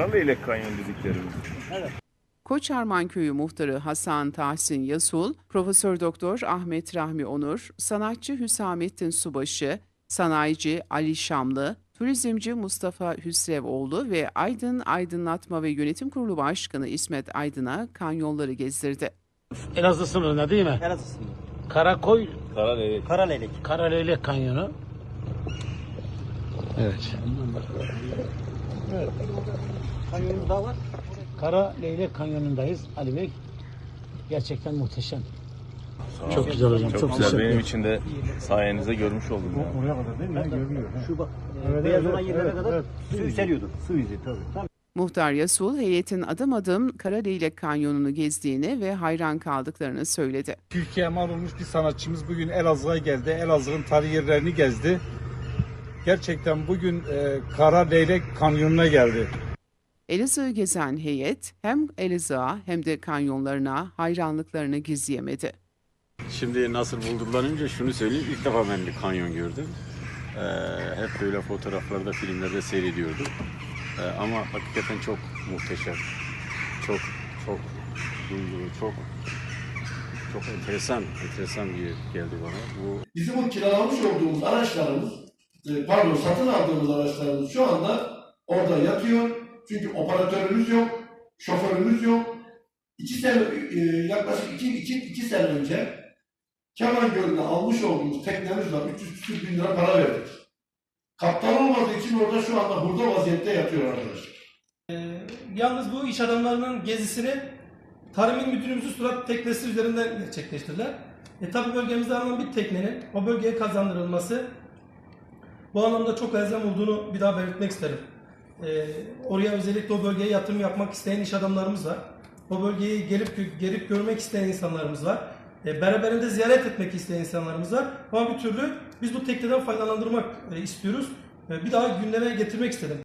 Karaleylek Kanyon dediklerimiz. Koçarman Köyü muhtarı Hasan Tahsin Yasul, Profesör Doktor Ahmet Rahmi Onur, sanatçı Hüsamettin Subaşı, sanayici Ali Şamlı, turizmci Mustafa Hüsrevoğlu ve Aydın Aydınlatma ve Yönetim Kurulu Başkanı İsmet Aydın'a kanyonları gezdirdi. Elazığ sınırında değil mi? Elazığ sınırı. Karakoy, Karaleylek. Karaleylek. Karaleylek Kanyonu. Evet. Kanyonumuz daha var. Kara Leylek Kanyonu'ndayız Ali Bey. Gerçekten muhteşem. Çok güzel hocam. Çok, Çok, güzel. Benim için de sayenizde görmüş oldum. Ya. Oraya kadar değil mi? Görünüyor. Şu bak. e, beyaz olan yerlere kadar su yükseliyordu. Su izi tabii. Muhtar Yasul, heyetin adım adım Karaleylek Kanyonu'nu gezdiğini ve hayran kaldıklarını söyledi. Türkiye'ye mal olmuş bir sanatçımız bugün Elazığ'a geldi. Elazığ'ın tarihi yerlerini gezdi. Gerçekten bugün e, Kara Leylek Kanyonu'na geldi. Elazığ'ı gezen heyet hem Elazığ'a hem de kanyonlarına hayranlıklarını gizleyemedi. Şimdi nasıl buldurulanınca şunu söyleyeyim. ilk defa ben bir kanyon gördüm. Ee, hep böyle fotoğraflarda, filmlerde seyrediyordum. Ee, ama hakikaten çok muhteşem. Çok, çok duygulu, çok çok enteresan, enteresan bir yer geldi bana. Bu Bizim o kiralamış olduğumuz araçlarımız, pardon satın aldığımız araçlarımız şu anda orada yatıyor. Çünkü operatörümüz yok, şoförümüz yok. İki sene, e, yaklaşık iki, iki, iki sene önce Kemal Gölü'nde almış olduğumuz teknemiz var. 300 küsür bin lira para verdik. Kaptan olmadığı için orada şu anda hurda vaziyette yatıyor arkadaşlar. Yalnız bu iş adamlarının gezisini Tarım İl Müdürümüzün surat teknesi üzerinden gerçekleştirdiler. E tabi bölgemizde alınan bir teknenin o bölgeye kazandırılması bu anlamda çok elzem olduğunu bir daha belirtmek isterim. E, oraya özellikle o bölgeye yatırım yapmak isteyen iş adamlarımız var. O bölgeyi gelip gelip görmek isteyen insanlarımız var. E, beraberinde ziyaret etmek isteyen insanlarımız var. Ama bir türlü biz bu tekneden faydalandırmak e, istiyoruz. E, bir daha gündeme getirmek istedim.